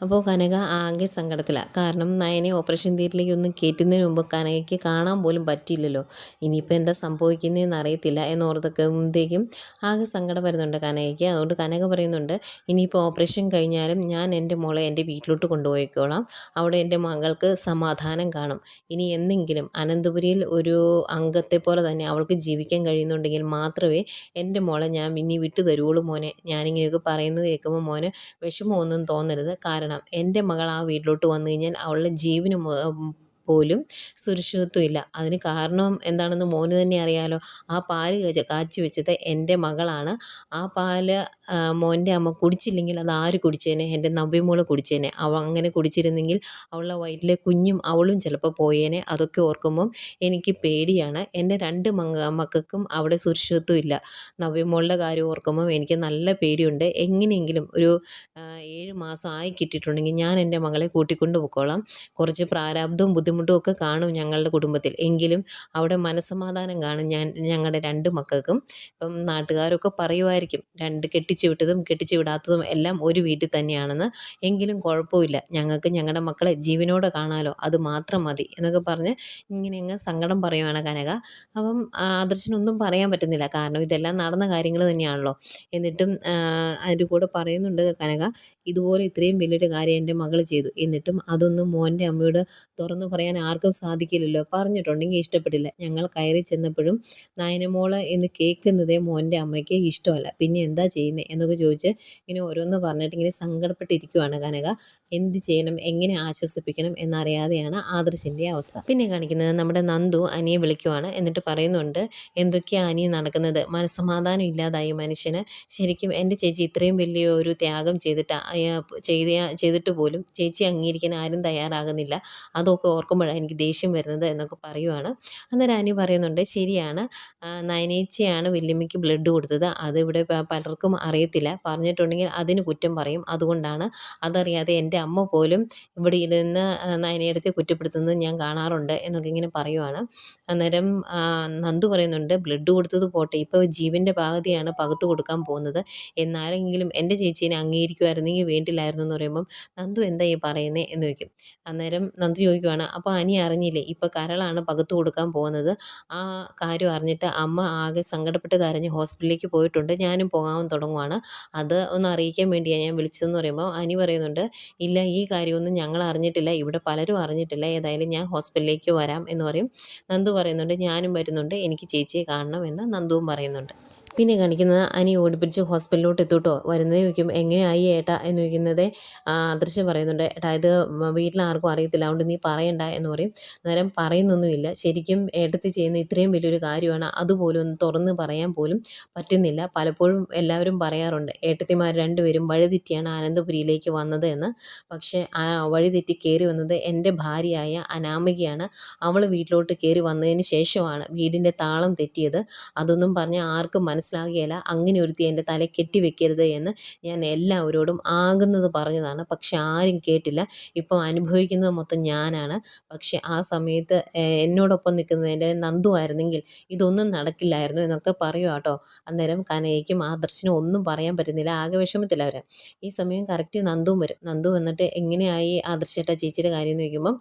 അപ്പോൾ കനക ആകെ സങ്കടത്തിലാണ് കാരണം നയനെ ഓപ്പറേഷൻ തിയേറ്ററിലേക്ക് ഒന്ന് കയറ്റുന്നതിന് മുമ്പ് കനകയ്ക്ക് കാണാൻ പോലും പറ്റിയില്ലല്ലോ. ഇനിയിപ്പോൾ എന്താ സംഭവിക്കുന്നതെന്ന് അറിയത്തില്ല എന്നോർത്തക്കുമ്പോഴത്തേക്കും ആകെ സങ്കടം വരുന്നുണ്ട് കനകയ്ക്ക്. അതുകൊണ്ട് കനക പറയുന്നുണ്ട് ഇനിയിപ്പോൾ ഓപ്പറേഷൻ കഴിഞ്ഞാലും ഞാൻ എന്റെ മോളെ എന്റെ വീട്ടിലോട്ട് കൊണ്ടുപോയിക്കോളാം. അവിടെ എന്റെ മകൾക്ക് സമാധാനം കാണും. ഇനി എന്തെങ്കിലും അനന്തപുരിയിൽ ഒരു അംഗത്തെ പോലെ തന്നെ അവൾക്ക് ജീവിക്കാൻ കഴിയുന്നുണ്ടെങ്കിൽ മാത്രമേ എന്റെ മോളെ ഞാൻ ഇനി വിട്ടു തരുള്ളൂ മോനെ. ഞാനിങ്ങനെയൊക്കെ പറയുന്നത് കേൾക്കുമ്പോൾ മോന് വിഷമമൊന്നും തോന്നരുത്. കാരണം എന്റെ മകൾ ആ വീട്ടിലോട്ട് വന്നു കഴിഞ്ഞാൽ അവളുടെ ജീവന് പോലും സുരക്ഷിതത്വം ഇല്ല. അതിന് കാരണം എന്താണെന്ന് മോന് തന്നെ അറിയാലോ. ആ പാൽ കാച്ചി വെച്ചത് എന്റെ മകളാണ്. ആ പാൽ മോന്റെ അമ്മ കുടിച്ചില്ലെങ്കിൽ അത് ആര് കുടിച്ചേനെ? എന്റെ നവ്യമോൾ കുടിച്ചേനെ. അവ അങ്ങനെ കുടിച്ചിരുന്നെങ്കിൽ അവളുടെ വയറ്റിലെ കുഞ്ഞും അവളും ചിലപ്പോൾ പോയേനെ. അതൊക്കെ ഓർക്കുമ്പം എനിക്ക് പേടിയാണ്. എന്റെ രണ്ട് മങ്ങ മക്കൾക്കും അവിടെ സുരക്ഷിതത്വം ഇല്ല. നവ്യമോളുടെ കാര്യം ഓർക്കുമ്പം എനിക്ക് നല്ല പേടിയുണ്ട്. എങ്ങനെയെങ്കിലും ഒരു ഏഴ് മാസം ആയി കിട്ടിയിട്ടുണ്ടെങ്കിൽ ഞാൻ എന്റെ മകളെ കൂട്ടിക്കൊണ്ട് പൊക്കോളാം. കുറച്ച് പ്രാരാബ്ദവും ബുദ്ധിമുട്ടും ഒക്കെ കാണും ഞങ്ങളുടെ കുടുംബത്തിൽ. എങ്കിലും അവിടെ മനസ്സമാധാനം കാണും ഞാൻ ഞങ്ങളുടെ രണ്ട് മക്കൾക്കും. ഇപ്പം നാട്ടുകാരൊക്കെ പറയുമായിരിക്കും രണ്ട് കെട്ടിച്ചു വിട്ടതും കെട്ടിച്ചു വിടാത്തതും എല്ലാം ഒരു വീട്ടിൽ തന്നെയാണെന്ന്. എങ്കിലും കുഴപ്പമില്ല. ഞങ്ങൾക്ക് ഞങ്ങളുടെ മക്കളെ ജീവനോടെ കാണാലോ. അത് മാത്രം മതി. എന്നൊക്കെ പറഞ്ഞ് ഇങ്ങനെ അങ്ങ് സങ്കടം പറയുവാണ് കനക. അപ്പം ആദർശനൊന്നും പറയാൻ പറ്റുന്നില്ല. കാരണം ഇതെല്ലാം നടന്ന കാര്യങ്ങൾ തന്നെയാണല്ലോ. എന്നിട്ടും അതിന്റെ കൂടെ പറയുന്നുണ്ട് കനക ഇതുപോലെ ഇത്രയും വലിയൊരു കാര്യം എന്റെ മകൾ ചെയ്തു. എന്നിട്ടും അതൊന്നും മോന്റെ അമ്മയോട് തുറന്നു പറയാൻ ആർക്കും സാധിക്കില്ലല്ലോ. പറഞ്ഞിട്ടുണ്ടെങ്കിൽ ഇഷ്ടപ്പെട്ടില്ല. ഞങ്ങൾ കയറി ചെന്നപ്പോഴും നയനമോൾ എന്ന് കേൾക്കുന്നതേ മോന്റെ അമ്മയ്ക്ക് ഇഷ്ടമല്ല. പിന്നെ എന്താ ചെയ്യുന്നത് എന്നൊക്കെ ചോദിച്ച് ഇങ്ങനെ ഓരോന്ന് പറഞ്ഞിട്ട് ഇങ്ങനെ സങ്കടപ്പെട്ടിരിക്കുവാണ് കനക. എന്ത് ചെയ്യണം? എങ്ങനെ ആശ്വസിപ്പിക്കണം? എന്നറിയാതെയാണ് ആദർശിന്റെ അവസ്ഥ. പിന്നെ കാണിക്കുന്നത് നമ്മുടെ നന്ദു അനിയെ വിളിക്കുവാണ്. എന്നിട്ട് പറയുന്നുണ്ട് എന്തൊക്കെയാണ് അനിയ നടക്കുന്നത്? മനസ്സമാധാനം ഇല്ലാതായി മനുഷ്യന്. ശരിക്കും എന്റെ ചേച്ചി ഇത്രയും വലിയ ഒരു ത്യാഗം ചെയ്തിട്ട് ചെയ്ത ചെയ്തിട്ട് പോലും ചേച്ചി അംഗീകരിക്കാൻ ആരും തയ്യാറാകുന്നില്ല. അതൊക്കെ ഓർക്കുമ്പോഴാണ് എനിക്ക് ദേഷ്യം വരുന്നത് എന്നൊക്കെ പറയുവാണ്. അന്നേരം അനി പറയുന്നുണ്ട് ശരിയാണ്. നയനേച്ചയാണ് വല്യമ്മയ്ക്ക് ബ്ലഡ് കൊടുത്തത്. അതിവിടെ പലർക്കും അറിയത്തില്ല. പറഞ്ഞിട്ടുണ്ടെങ്കിൽ അതിന് കുറ്റം പറയും. അതുകൊണ്ടാണ് അതറിയാതെ എന്റെ അമ്മ പോലും ഇവിടെ ഇരുന്ന് നയനയെടുത്ത് കുറ്റപ്പെടുത്തുന്നത് ഞാൻ കാണാറുണ്ട് എന്നൊക്കെ ഇങ്ങനെ പറയുവാണ്. അന്നേരം നന്ദു പറയുന്നുണ്ട് ബ്ലഡ് കൊടുത്തത് പോട്ടെ. ഇപ്പോൾ ജീവന്റെ പാകതിയാണ് പകുത്തു കൊടുക്കാൻ പോകുന്നത്. എന്നാലെങ്കിലും എന്റെ ചേച്ചീനെ അംഗീകരിക്കുമായിരുന്നെങ്കിൽ വേണ്ടില്ലായിരുന്നു എന്ന് പറയുമ്പം നന്ദു എന്താ ഈ പറയുന്നത് എന്ന് ചോദിക്കും. അന്നേരം നന്ദു ചോദിക്കുവാണ് അപ്പോൾ അനി അറിഞ്ഞില്ലേ ഇപ്പോൾ കരളാണ് പകുത്തു കൊടുക്കാൻ പോകുന്നത്. ആ കാര്യം അറിഞ്ഞിട്ട് അമ്മ ആകെ സങ്കടപ്പെട്ട് കരഞ്ഞ് ഹോസ്പിറ്റലിലേക്ക് പോയിട്ടുണ്ട്. ഞാനും പോകാൻ തുടങ്ങുവാണ്. അത് ഒന്ന് അറിയിക്കാൻ വേണ്ടിയാണ് ഞാൻ വിളിച്ചതെന്ന് പറയുമ്പോൾ അനി പറയുന്നുണ്ട് ഇല്ല ഈ കാര്യമൊന്നും ഞങ്ങൾ അറിഞ്ഞിട്ടില്ല. ഇവിടെ പലരും അറിഞ്ഞിട്ടില്ല. ഏതായാലും ഞാൻ ഹോസ്പിറ്റലിലേക്ക് വരാം എന്ന് പറയും. നന്ദു പറയുന്നുണ്ട് ഞാനും വരുന്നുണ്ട്. എനിക്ക് ചേച്ചിയെ കാണണം എന്ന് നന്ദുവും പറയുന്നുണ്ട്. പിന്നെ കാണിക്കുന്നത് അനി ഓടിപ്പിടിച്ച് ഹോസ്പിറ്റലിലോട്ട് എത്തൂട്ടോ. വരുന്നത് ചോദിക്കും എങ്ങനെയായി ഏട്ടാ? എന്ന് ചോദിക്കുന്നത് അദൃശ്യം പറയുന്നുണ്ട് ഏട്ടാ ഇത് വീട്ടിൽ ആർക്കും അറിയത്തില്ല അതുകൊണ്ട് നീ പറയണ്ട എന്ന് പറയും. നേരം പറയുന്നൊന്നുമില്ല. ശരിക്കും ഏട്ടത്തി ചെയ്യുന്ന ഇത്രയും വലിയൊരു കാര്യമാണ് അതുപോലും ഒന്ന് തുറന്ന് പറയാൻ പോലും പറ്റുന്നില്ല. പലപ്പോഴും എല്ലാവരും പറയാറുണ്ട് ഏട്ടത്തിമാർ രണ്ടുപേരും വഴിതെറ്റിയാണ് ആനന്ദപുരിയിലേക്ക് വന്നത് എന്ന്. പക്ഷേ ആ വഴിതെറ്റി കയറി വന്നത് എന്റെ ഭാര്യയായ അനാമികയാണ്. അവൾ വീട്ടിലോട്ട് കയറി വന്നതിന് ശേഷമാണ് വീടിന്റെ താളം തെറ്റിയത്. അതൊന്നും പറഞ്ഞ് ആർക്കും മനസ്സിലാകുകയില്ല അങ്ങനെ ഒരുത്തി എന്റെ തല കെട്ടിവെക്കരുത് എന്ന് ഞാൻ എല്ലാവരോടും ആകുന്നത് പറഞ്ഞതാണ്. പക്ഷെ ആരും കേട്ടില്ല. ഇപ്പം അനുഭവിക്കുന്നത് മൊത്തം ഞാനാണ്. പക്ഷെ ആ സമയത്ത് എന്നോടൊപ്പം നിൽക്കുന്നത് എന്റെ നന്ദു ഇതൊന്നും നടക്കില്ലായിരുന്നു എന്നൊക്കെ പറയുക കേട്ടോ. അന്നേരം കനയ്ക്കും ആദർശിനും ഒന്നും പറയാൻ പറ്റുന്നില്ല. ആകെ വിഷമത്തില്ല അവർ ഈ സമയം കറക്റ്റ് നന്ദുവും വരും. നന്ദു വന്നിട്ട് എങ്ങനെയായി ആദർശേട്ട ചേച്ചിയുടെ കാര്യം എന്ന് ചോദിക്കുമ്പം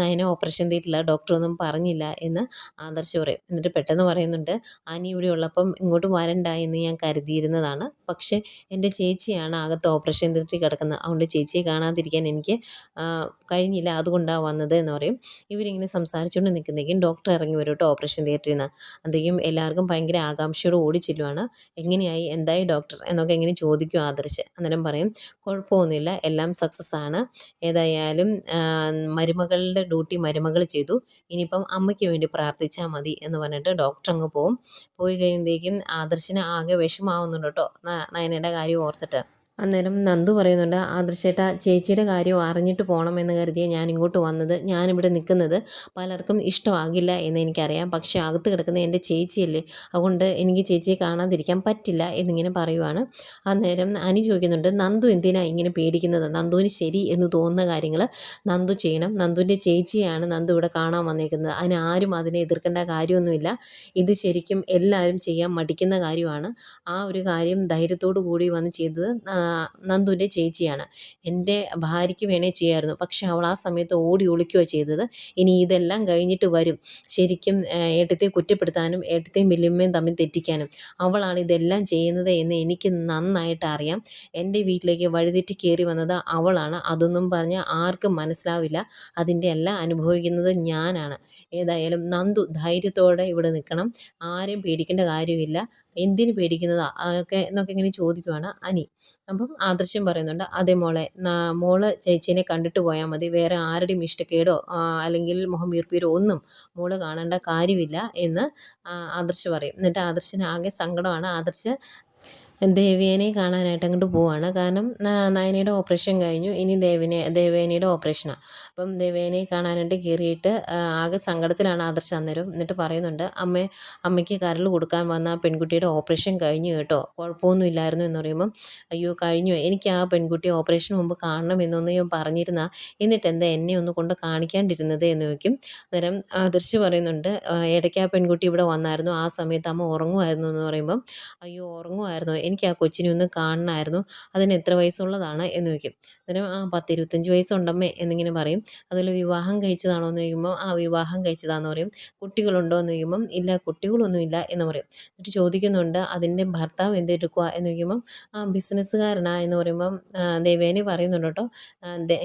നയന ഓപ്പറേഷൻ ചെയ്തിട്ടില്ല ഡോക്ടറൊന്നും പറഞ്ഞില്ല എന്ന് ആദർശ് പറയും. എന്നിട്ട് പെട്ടെന്ന് പറയുന്നുണ്ട് ആനി ഇവിടെ ഉള്ളപ്പം ഇങ്ങോട്ട് വരണ്ട എന്ന് ഞാൻ കരുതിയിരുന്നതാണ്. പക്ഷേ എന്റെ ചേച്ചിയാണ് അകത്ത് ഓപ്പറേഷൻ തിയേറ്ററിൽ കിടക്കുന്നത്. അതുകൊണ്ട് ചേച്ചിയെ കാണാതിരിക്കാൻ എനിക്ക് കഴിഞ്ഞില്ല. അതുകൊണ്ടാണ് വന്നത് എന്ന് പറയും. ഇവരിങ്ങനെ സംസാരിച്ചുകൊണ്ട് നിൽക്കുന്നേക്കും ഡോക്ടർ ഇറങ്ങി വരും കേട്ടോ ഓപ്പറേഷൻ തിയേറ്ററിൽ നിന്ന്. അതെങ്കിലും എല്ലാവർക്കും ഭയങ്കര ആകാംക്ഷയോട് ഓടി ചെല്ലുവാണ്. എങ്ങനെയായി? എന്തായി ഡോക്ടർ? എന്നൊക്കെ എങ്ങനെ ചോദിക്കും ആദർശ്. അന്നേരം പറയും കുഴപ്പമൊന്നുമില്ല. എല്ലാം സക്സസ് ആണ്. ഏതായാലും മരുമകളുടെ ഡ്യൂട്ടി മരുമകൾ ചെയ്തു. ഇനിയിപ്പം അമ്മയ്ക്ക് വേണ്ടി പ്രാർത്ഥിച്ചാൽ മതി എന്ന് പറഞ്ഞിട്ട് ഡോക്ടർ അങ്ങ് പോവും. പോയി കഴിയുമ്പോഴേക്കും ആദർശിന് ആകെ വിഷമാവുന്നുണ്ട് കേട്ടോ നയനയുടെ കാര്യം ഓർത്തിട്ട്. അന്നേരം നന്ദു പറയുന്നുണ്ട് ആദർശേട്ട ചേച്ചിയുടെ കാര്യം അറിഞ്ഞിട്ട് പോകണമെന്ന് കരുതിയ ഞാൻ ഇങ്ങോട്ട് വന്നത്. ഞാനിവിടെ നിൽക്കുന്നത് പലർക്കും ഇഷ്ടമാകില്ല എന്ന് എനിക്കറിയാം. പക്ഷെ അകത്ത് കിടക്കുന്ന എന്റെ ചേച്ചിയല്ലേ? അതുകൊണ്ട് എനിക്ക് ചേച്ചിയെ കാണാതിരിക്കാൻ പറ്റില്ല എന്നിങ്ങനെ പറയുവാണ്. അന്നേരം അനി ചോദിക്കുന്നുണ്ട് നന്ദു എന്തിനാണ് ഇങ്ങനെ പേടിക്കുന്നത്? നന്ദുവിന് ശരി എന്ന് തോന്നുന്ന കാര്യങ്ങൾ നന്ദു ചെയ്യണം. നന്ദുവിന്റെ ചേച്ചിയാണ് നന്ദു ഇവിടെ കാണാൻ വന്നേക്കുന്നത്. ആരും അതിനെ എതിർക്കേണ്ട കാര്യമൊന്നുമില്ല. ഇത് ശരിക്കും എല്ലാവരും ചെയ്യാൻ മടിക്കുന്ന കാര്യമാണ്. ആ ഒരു കാര്യം ധൈര്യത്തോടു കൂടി വന്ന് ചെയ്തത് നന്ദുവിന്റെ ചേച്ചിയാണ്. എന്റെ ഭാര്യയ്ക്ക് വേണേ ചെയ്യായിരുന്നു. പക്ഷേ അവൾ ആ സമയത്ത് ഓടി ഒളിക്കുകയോ ചെയ്തത്. ഇനി ഇതെല്ലാം കഴിഞ്ഞിട്ട് വരും. ശരിക്കും ഏട്ടത്തെ കുറ്റപ്പെടുത്താനും ഏട്ടത്തെയും വലിയമ്മയും തമ്മിൽ തെറ്റിക്കാനും. അവളാണ് ഇതെല്ലാം ചെയ്യുന്നത് എന്ന് എനിക്ക് നന്നായിട്ട് അറിയാം. എന്റെ വീട്ടിലേക്ക് വഴിതെറ്റി കയറി വന്നത് അവളാണ്. അതൊന്നും പറഞ്ഞാൽ ആർക്കും മനസ്സിലാവില്ല. അതിന്റെ എല്ലാം അനുഭവിക്കുന്നത് ഞാനാണ്. ഏതായാലും നന്ദു ധൈര്യത്തോടെ ഇവിടെ നിൽക്കണം. ആരെയും പേടിക്കേണ്ട കാര്യമില്ല. എന്തിന് പേടിക്കുന്നതാ? ഒക്കെ എന്നൊക്കെ ഇങ്ങനെ ചോദിക്കുവാണ് അനി. അപ്പം ആദർശം പറയുന്നുണ്ട് അതേ മോളെ മോൾ ചേച്ചീനെ കണ്ടിട്ട് പോയാൽ മതി. വേറെ ആരുടെയും ഇഷ്ടക്കേടോ അല്ലെങ്കിൽ മുഖം വീർപ്പീരോ ഒന്നും മോൾ കാണേണ്ട കാര്യമില്ല എന്ന് ആദർശ് പറയും. എന്നിട്ട് ആദർശിന് ആകെ സങ്കടമാണ്. ആദർശ് ദേവേനെ കാണാനായിട്ട് അങ്ങോട്ട് പോവാണ്. കാരണം നയനയുടെ ഓപ്പറേഷൻ കഴിഞ്ഞു. ഇനി ദേവിനെ ദേവേനയുടെ ഓപ്പറേഷനാണ് അപ്പം ദേവേനെ കാണാനായിട്ട് കയറിയിട്ട് ആകെ സങ്കടത്തിലാണ് ആദർശ് അന്നേരം. എന്നിട്ട് പറയുന്നുണ്ട് അമ്മ അമ്മയ്ക്ക് കരൾ കൊടുക്കാൻ വന്ന ആ പെൺകുട്ടിയുടെ ഓപ്പറേഷൻ കഴിഞ്ഞു കേട്ടോ. കുഴപ്പമൊന്നും ഇല്ലായിരുന്നു എന്ന് പറയുമ്പം അയ്യോ കഴിഞ്ഞു. എനിക്ക് ആ പെൺകുട്ടിയെ ഓപ്പറേഷൻ മുമ്പ് കാണണം എന്നൊന്ന് ഞാൻ പറഞ്ഞിരുന്ന. എന്നിട്ട് എന്താ എന്നെ ഒന്ന് കൊണ്ട് കാണിക്കാണ്ടിരുന്നത്? എന്ന് ചോദിക്കും. അന്നേരം ആദർശ് പറയുന്നുണ്ട് ഇടയ്ക്ക് ആ പെൺകുട്ടി ഇവിടെ വന്നായിരുന്നു. ആ സമയത്ത് അമ്മ ഉറങ്ങുമായിരുന്നു എന്ന് പറയുമ്പം അയ്യോ ഉറങ്ങുമായിരുന്നു. എനിക്ക് ആ കൊച്ചിനെ ഒന്ന് കാണണമായിരുന്നു. അതിന് എത്ര വയസ്സുള്ളതാണ് എന്ന് ചോദിക്കും. അന്നേരം ആ പത്ത് ഇരുപത്തഞ്ച് വയസ്സുണ്ടമ്മേ എന്നിങ്ങനെ പറയും. അതുപോലെ വിവാഹം കഴിച്ചതാണോ? എന്ന് ചോദിക്കുമ്പോൾ ആ വിവാഹം കഴിച്ചതാണെന്ന് പറയും. കുട്ടികളുണ്ടോ? എന്ന് ചോദിക്കുമ്പം ഇല്ല കുട്ടികളൊന്നുമില്ല എന്ന് പറയും. എന്നിട്ട് ചോദിക്കുന്നുണ്ട് അതിന്റെ ഭർത്താവ് എന്തെടുക്കുക എന്ന് ചോദിക്കുമ്പം ആ ബിസിനസ്സുകാരനാ എന്ന് പറയുമ്പം ദേവേനി പറയുന്നുണ്ട് കേട്ടോ.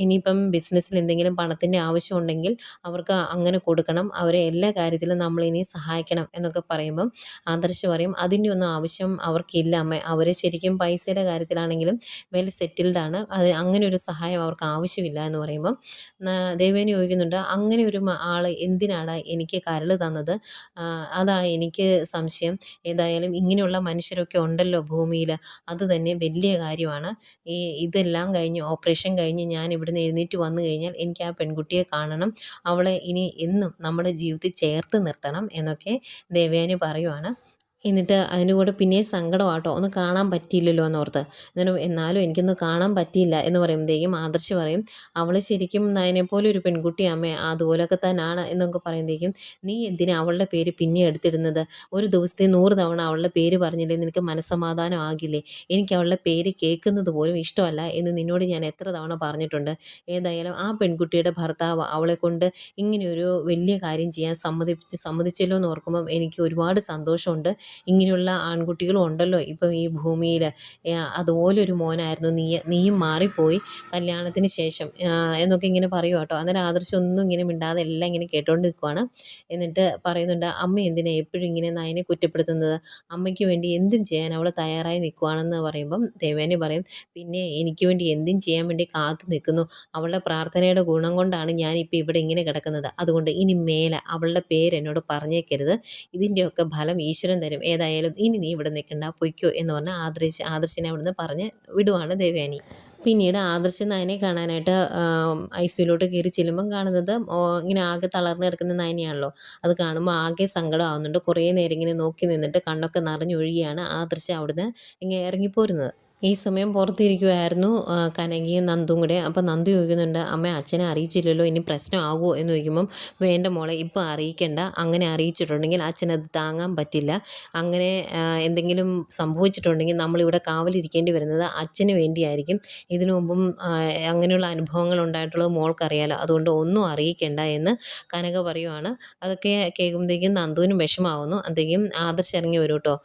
ഇനിയിപ്പം ബിസിനസ്സിൽ എന്തെങ്കിലും പണത്തിന്റെ ആവശ്യമുണ്ടെങ്കിൽ അവർക്ക് അങ്ങനെ കൊടുക്കണം. അവരെ എല്ലാ കാര്യത്തിലും നമ്മളിനി സഹായിക്കണം എന്നൊക്കെ പറയുമ്പം ആദർശ് പറയും. അതിന്റെ ഒന്നും ആവശ്യം അവർക്കില്ല അമ്മ. അവർ ശരിക്കും പൈസയുടെ കാര്യത്തിലാണെങ്കിലും വെൽ സെറ്റിൽഡ് ആണ്. അത് അങ്ങനെ ഒരു സഹായം അവർക്ക് ആവശ്യമില്ല എന്ന് പറയുമ്പം ദേവേനി ചോദിക്കുന്നുണ്ട് അങ്ങനെ ഒരു ആൾ എന്തിനാണ് എനിക്ക് കരൾ തന്നത്? അതാ എനിക്ക് സംശയം. ഏതായാലും ഇങ്ങനെയുള്ള മനുഷ്യരൊക്കെ ഉണ്ടല്ലോ ഭൂമിയിൽ അത് തന്നെ വലിയ കാര്യമാണ്. ഈ ഇതെല്ലാം കഴിഞ്ഞ് ഓപ്പറേഷൻ കഴിഞ്ഞ് ഞാൻ ഇവിടുന്ന് എഴുന്നേറ്റ് വന്നു കഴിഞ്ഞാൽ എനിക്ക് ആ പെൺകുട്ടിയെ കാണണം. അവളെ ഇനി എന്നും നമ്മുടെ ജീവിതത്തിൽ ചേർത്ത് നിർത്തണം എന്നൊക്കെ ദേവയാനി പറയുവാണ്. എന്നിട്ട് അതിന്റെ കൂടെ പിന്നെയും സങ്കടമാട്ടോ. ഒന്ന് കാണാൻ പറ്റിയില്ലല്ലോ എന്നോർത്ത്. എന്നാലും എന്നാലും എനിക്കൊന്ന് കാണാൻ പറ്റിയില്ല എന്ന് പറയുമ്പോഴത്തേക്കും ആദർശ് പറയും. അവൾ ശരിക്കും നയനെപ്പോലെ ഒരു പെൺകുട്ടിയമ്മേ അതുപോലൊക്കെ തന്നെയാണ് എന്നൊക്കെ പറയുമ്പോഴത്തേക്കും നീ എന്തിനാ അവളുടെ പേര് പിന്നെ എടുത്തിടുന്നത്? ഒരു ദിവസത്തെ നൂറ് തവണ അവളുടെ പേര് പറഞ്ഞില്ലേ? നിനക്ക് മനസ്സമാധാനം ആകില്ലേ? എനിക്ക് അവളുടെ പേര് കേൾക്കുന്നത് പോലും ഇഷ്ടമല്ല എന്ന് നിന്നോട് ഞാൻ എത്ര തവണ പറഞ്ഞിട്ടുണ്ട്. ഏതായാലും ആ പെൺകുട്ടിയുടെ ഭർത്താവ് അവളെ കൊണ്ട് ഇങ്ങനെയൊരു വലിയ കാര്യം ചെയ്യാൻ സമ്മതിച്ച് സമ്മതിച്ചല്ലോ എന്ന് ഓർക്കുമ്പം എനിക്ക് ഒരുപാട് സന്തോഷമുണ്ട്. ഇങ്ങനെയുള്ള ആൺകുട്ടികളും ഉണ്ടല്ലോ. ഇപ്പം ഈ ഭൂമിയിൽ അതുപോലൊരു മോനായിരുന്നു. നീ നീയും മാറിപ്പോയി കല്യാണത്തിന് ശേഷം എന്നൊക്കെ ഇങ്ങനെ പറയുക കേട്ടോ. അന്നേരം ആദർശമൊന്നും ഇങ്ങനെ മിണ്ടാതെ എല്ലാം ഇങ്ങനെ കേട്ടോണ്ട് നിൽക്കുവാണ് എന്നിട്ട് പറയുന്നുണ്ട് അമ്മ എന്തിനാണ് എപ്പോഴും ഇങ്ങനെ നയനെ കുറ്റപ്പെടുത്തുന്നത്? അമ്മയ്ക്ക് വേണ്ടി എന്തും ചെയ്യാൻ അവൾ തയ്യാറായി നിൽക്കുവാണെന്ന് പറയുമ്പം ദേവേനെ പറയും പിന്നെ എനിക്ക് വേണ്ടി എന്തും ചെയ്യാൻ വേണ്ടി കാത്തു നിൽക്കുന്നു. അവളുടെ പ്രാർത്ഥനയുടെ ഗുണം കൊണ്ടാണ് ഞാനിപ്പോൾ ഇവിടെ ഇങ്ങനെ കിടക്കുന്നത്. അതുകൊണ്ട് ഇനി മേലെ അവളുടെ പേര് എന്നോട് പറഞ്ഞേക്കരുത്. ഇതിന്റെയൊക്കെ ഫലം ഈശ്വരൻ തരും. ഏതായാലും ഇനി നീ ഇവിടെ നിൽക്കണ്ട പൊയ്ക്കോ എന്ന് പറഞ്ഞ് ആദർശ് ആദർശിനെ അവിടുന്ന് പറഞ്ഞ് വിടുവാണ് ദേവയാനി. പിന്നീട് ആദർശ് നയനെ കാണാനായിട്ട് ഐ സിയിലോട്ട് കയറി ചെല്ലുമ്പം കാണുന്നത് ഇങ്ങനെ ആകെ തളർന്ന് കിടക്കുന്ന നയനെയാണല്ലോ. അത് കാണുമ്പോൾ ആകെ സങ്കടമാവുന്നുണ്ട്. കുറേ നേരം ഇങ്ങനെ നോക്കി നിന്നിട്ട് കണ്ണൊക്കെ നിറഞ്ഞൊഴുകിയാണ് ആദർശ് അവിടുന്ന് ഇങ്ങനെ ഇറങ്ങിപ്പോരുന്നത്. ഈ സമയം പുറത്തിരിക്കുമായിരുന്നു കനകിയും നന്ദും കൂടെ. അപ്പോൾ നന്ദു ചോദിക്കുന്നുണ്ട് അമ്മ അച്ഛനെ അറിയിച്ചില്ലല്ലോ ഇനി പ്രശ്നമാകുമോ എന്ന് ചോദിക്കുമ്പം വേണ്ട മോളെ ഇപ്പോൾ അറിയിക്കേണ്ട. അങ്ങനെ അറിയിച്ചിട്ടുണ്ടെങ്കിൽ അച്ഛനത് താങ്ങാൻ പറ്റില്ല. അങ്ങനെ എന്തെങ്കിലും സംഭവിച്ചിട്ടുണ്ടെങ്കിൽ നമ്മളിവിടെ കാവലിരിക്കേണ്ടി വരുന്നത് അച്ഛന് വേണ്ടിയായിരിക്കും. ഇതിനു മുമ്പും അങ്ങനെയുള്ള അനുഭവങ്ങൾ ഉണ്ടായിട്ടുള്ളത് മോൾക്കറിയാലോ. അതുകൊണ്ട് ഒന്നും അറിയിക്കേണ്ട എന്ന് കനക പറയുവാണ്. അതൊക്കെ കേൾക്കുമ്പോഴത്തേക്കും നന്ദുവിനും വിഷമാവുന്നു അപ്പോഴത്തേക്കും ആദർശ് ഇറങ്ങി വരും കേട്ടോ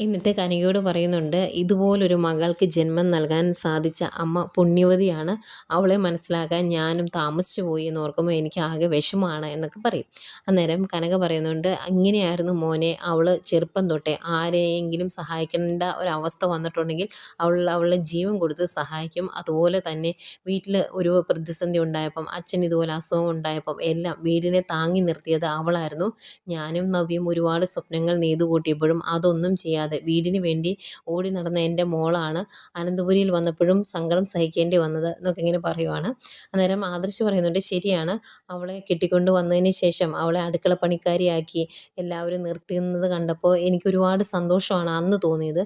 എന്നിട്ട് കനികയോട് പറയുന്നുണ്ട് ഇതുപോലൊരു മകൾക്ക് ജന്മം നൽകാൻ സാധിച്ച അമ്മ പുണ്യവതിയാണ്. അവളെ മനസ്സിലാക്കാൻ ഞാനും താമസിച്ചു പോയി എന്ന് ഓർക്കുമ്പോൾ എനിക്ക് ആകെ വിഷമാണ് എന്നൊക്കെ പറയും. അന്നേരം കനക പറയുന്നുണ്ട് ഇങ്ങനെയായിരുന്നു മോനെ അവൾ ചെറുപ്പം തൊട്ടേ ആരെയെങ്കിലും സഹായിക്കേണ്ട ഒരവസ്ഥ വന്നിട്ടുണ്ടെങ്കിൽ അവൾ അവളുടെ ജീവൻ കൊടുത്ത് സഹായിക്കും. അതുപോലെ തന്നെ വീട്ടിൽ ഒരു പ്രതിസന്ധി ഉണ്ടായപ്പം അച്ഛൻ ഇതുപോലെ അസുഖം ഉണ്ടായപ്പം എല്ലാം വീടിനെ താങ്ങി നിർത്തിയത് അവളായിരുന്നു. ഞാനും നവ്യം ഒരുപാട് സ്വപ്നങ്ങൾ നെയ്തു കൂട്ടിയപ്പോഴും അതൊന്നും ചെയ്യാതെ ഇല്ലാതെ വീടിന് വേണ്ടി ഓടി നടന്ന എന്റെ മോളാണ് അനന്തപുരിയിൽ വന്നപ്പോഴും സങ്കടം സഹിക്കേണ്ടി വന്നത് എന്നൊക്കെ ഇങ്ങനെ പറയുവാണ്. അന്നേരം ആദർശ് പറയുന്നുണ്ട് ശരിയാണ് അവളെ കെട്ടിക്കൊണ്ട് വന്നതിന് ശേഷം അവളെ അടുക്കള പണിക്കാരിയാക്കി എല്ലാവരും നിർത്തുന്നത് കണ്ടപ്പോൾ എനിക്ക് ഒരുപാട് സന്തോഷമാണ് അന്ന് തോന്നിയത്.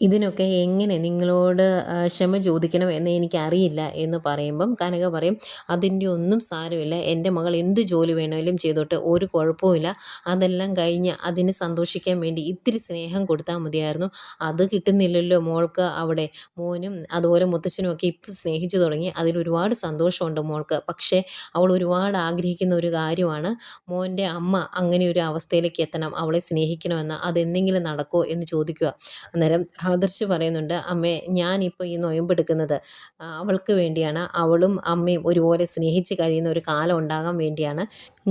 ഇതിനൊക്കെ എങ്ങനെ നിങ്ങളോട് ക്ഷമ ചോദിക്കണം എന്ന് എനിക്കറിയില്ല എന്ന് പറയുമ്പം കനക പറയും അതിന്റെ ഒന്നും സാരമില്ല. എന്റെ മകൾ എന്ത് ജോലി വേണമെങ്കിലും ചെയ്തോട്ടെ. ഒരു കുഴപ്പമില്ല അതെല്ലാം കഴിഞ്ഞ് അതിന് സന്തോഷിക്കാൻ വേണ്ടി ഇത്തിരി സ്നേഹം കൊടുത്താൽ മതിയായിരുന്നു. അത് കിട്ടുന്നില്ലല്ലോ മോൾക്ക് അവിടെ. മോനും അതുപോലെ മുത്തച്ഛനും ഒക്കെ ഇപ്പം സ്നേഹിച്ചു തുടങ്ങി. അതിലൊരുപാട് സന്തോഷമുണ്ട് മോൾക്ക്. പക്ഷേ അവൾ ഒരുപാട് ആഗ്രഹിക്കുന്ന ഒരു കാര്യമാണ്. മോന്റെ അമ്മ അങ്ങനെ ഒരു അവസ്ഥയിലേക്ക് എത്തണം. അവളെ സ്നേഹിക്കണമെന്ന് അതെന്തെങ്കിലും നടക്കുമോ എന്ന് ചോദിക്കുക. അന്നേരം ആദർശ് പറയുന്നുണ്ട് അമ്മേ ഞാനിപ്പോൾ ഈ നൊയമ്പെടുക്കുന്നത് അവൾക്ക് വേണ്ടിയാണ്. അവളും അമ്മയും ഒരുപോലെ സ്നേഹിച്ച് കഴിയുന്ന ഒരു കാലം ഉണ്ടാകാൻ വേണ്ടിയാണ്.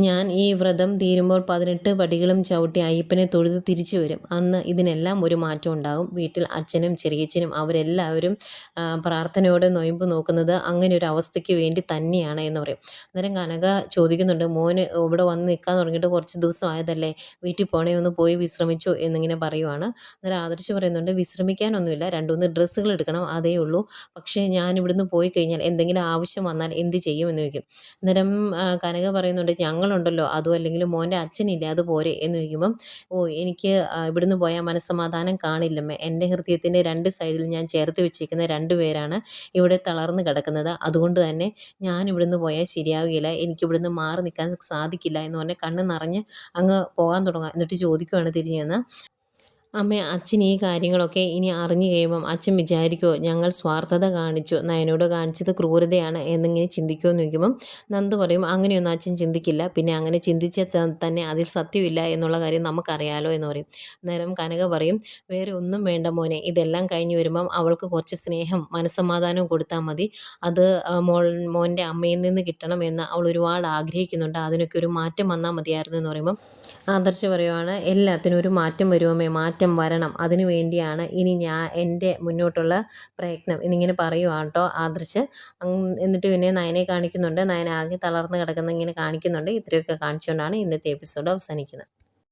ഞാൻ ഈ വ്രതം തീരുമ്പോൾ പതിനെട്ട് പടികളും ചവിട്ടി അയ്യപ്പനെ തൊഴുത് തിരിച്ചു വരും. അന്ന് ഇതിനെല്ലാം ഒരു മാറ്റം ഉണ്ടാകും. വീട്ടിൽ അച്ഛനും ചെറിയച്ഛനും അവരെല്ലാവരും പ്രാർത്ഥനയോടെ നൊയമ്പ് നോക്കുന്നത് അങ്ങനെ ഒരു അവസ്ഥയ്ക്ക് വേണ്ടി തന്നെയാണ് എന്ന് പറയും. അന്നേരം കനക ചോദിക്കുന്നുണ്ട് മോന് ഇവിടെ വന്ന് നിൽക്കാൻ തുടങ്ങിയിട്ട് കുറച്ച് ദിവസമായതല്ലേ? വീട്ടിൽ പോണേ ഒന്ന് പോയി വിശ്രമിച്ചു എന്നിങ്ങനെ പറയുവാണ്. അന്നേരം ആദർശ് പറയുന്നുണ്ട് വിശ്രമിക്കാനൊന്നുമില്ല രണ്ടുമൂന്ന് ഡ്രസ്സുകൾ എടുക്കണം അതേ ഉള്ളൂ. പക്ഷേ ഞാൻ ഇവിടുന്ന് പോയി കഴിഞ്ഞാൽ എന്തെങ്കിലും ആവശ്യം വന്നാൽ എന്ത് ചെയ്യും എന്ന് ചോദിക്കും. അന്നേരം കനക പറയുന്നുണ്ട് ഞങ്ങളുണ്ടല്ലോ അതും അല്ലെങ്കിൽ മോന്റെ അച്ഛനില്ല അത് പോരെ എന്ന് ചോദിക്കുമ്പം ഓ എനിക്ക് ഇവിടുന്ന് പോയാൽ മനസ്സമാധാനം കാണില്ലമ്മേ. എന്റെ ഹൃദയത്തിന്റെ രണ്ട് സൈഡിൽ ഞാൻ ചേർത്ത് വെച്ചിരിക്കുന്ന രണ്ട് പേരാണ് ഇവിടെ തളർന്ന് കിടക്കുന്നത്. അതുകൊണ്ട് തന്നെ ഞാൻ ഇവിടുന്ന് പോയാൽ ശരിയാവുകയില്ല. എനിക്ക് ഇവിടുന്ന് മാറി നിൽക്കാൻ സാധിക്കില്ല എന്ന് പറഞ്ഞ് കണ്ണ് നിറഞ്ഞ് അങ്ങ് പോകാൻ തുടങ്ങുക. എന്നിട്ട് ചോദിക്കുവാണ് തിരിഞ്ഞ് നിന്ന് അമ്മ അച്ഛൻ ഈ കാര്യങ്ങളൊക്കെ ഇനി അറിഞ്ഞു കഴിയുമ്പം അച്ഛൻ വിചാരിക്കുമോ ഞങ്ങൾ സ്വാർത്ഥത കാണിച്ചു നയനോട് കാണിച്ചത് ക്രൂരതയാണ് എന്നിങ്ങനെ ചിന്തിക്കുമോ എന്ന് ചോദിക്കുമ്പം നന്ദു പറയും അങ്ങനെയൊന്നും അച്ഛൻ ചിന്തിക്കില്ല പിന്നെ അങ്ങനെ ചിന്തിച്ച തന്നെ അതിൽ സത്യമില്ല എന്നുള്ള കാര്യം നമുക്കറിയാലോ എന്ന് പറയും. നേരം കനക പറയും വേറെ ഒന്നും വേണ്ട മോനെ ഇതെല്ലാം കഴിഞ്ഞ് വരുമ്പം അവൾക്ക് കുറച്ച് സ്നേഹം മനസ്സമാധാനവും കൊടുത്താൽ മതി. അത് മോൾ മോന്റെ അമ്മയിൽ നിന്ന് കിട്ടണം എന്ന് അവൾ ഒരുപാട് ആഗ്രഹിക്കുന്നുണ്ട്. അതിനൊക്കെ ഒരു മാറ്റം വന്നാൽ മതിയായിരുന്നു എന്ന് പറയുമ്പം ആദർശ് പറയുവാണ് എല്ലാത്തിനും ഒരു മാറ്റം വരുമേ മാറ്റം വരണം. അതിനു വേണ്ടിയാണ് ഇനി ഞാൻ എന്റെ മുന്നോട്ടുള്ള പ്രയത്നം. എന്നിങ്ങനെ പറയുവാണ് കേട്ടോ ആദർശ് എന്നിട്ട് പിന്നെ നയനെ കാണിക്കുന്നുണ്ട്. നയന ആകെ തളർന്ന് കിടക്കുന്ന ഇങ്ങനെ കാണിക്കുന്നുണ്ട്. ഇത്രയൊക്കെ കാണിച്ചുകൊണ്ടാണ് ഇന്നത്തെ എപ്പിസോഡ് അവസാനിക്കുന്നത്.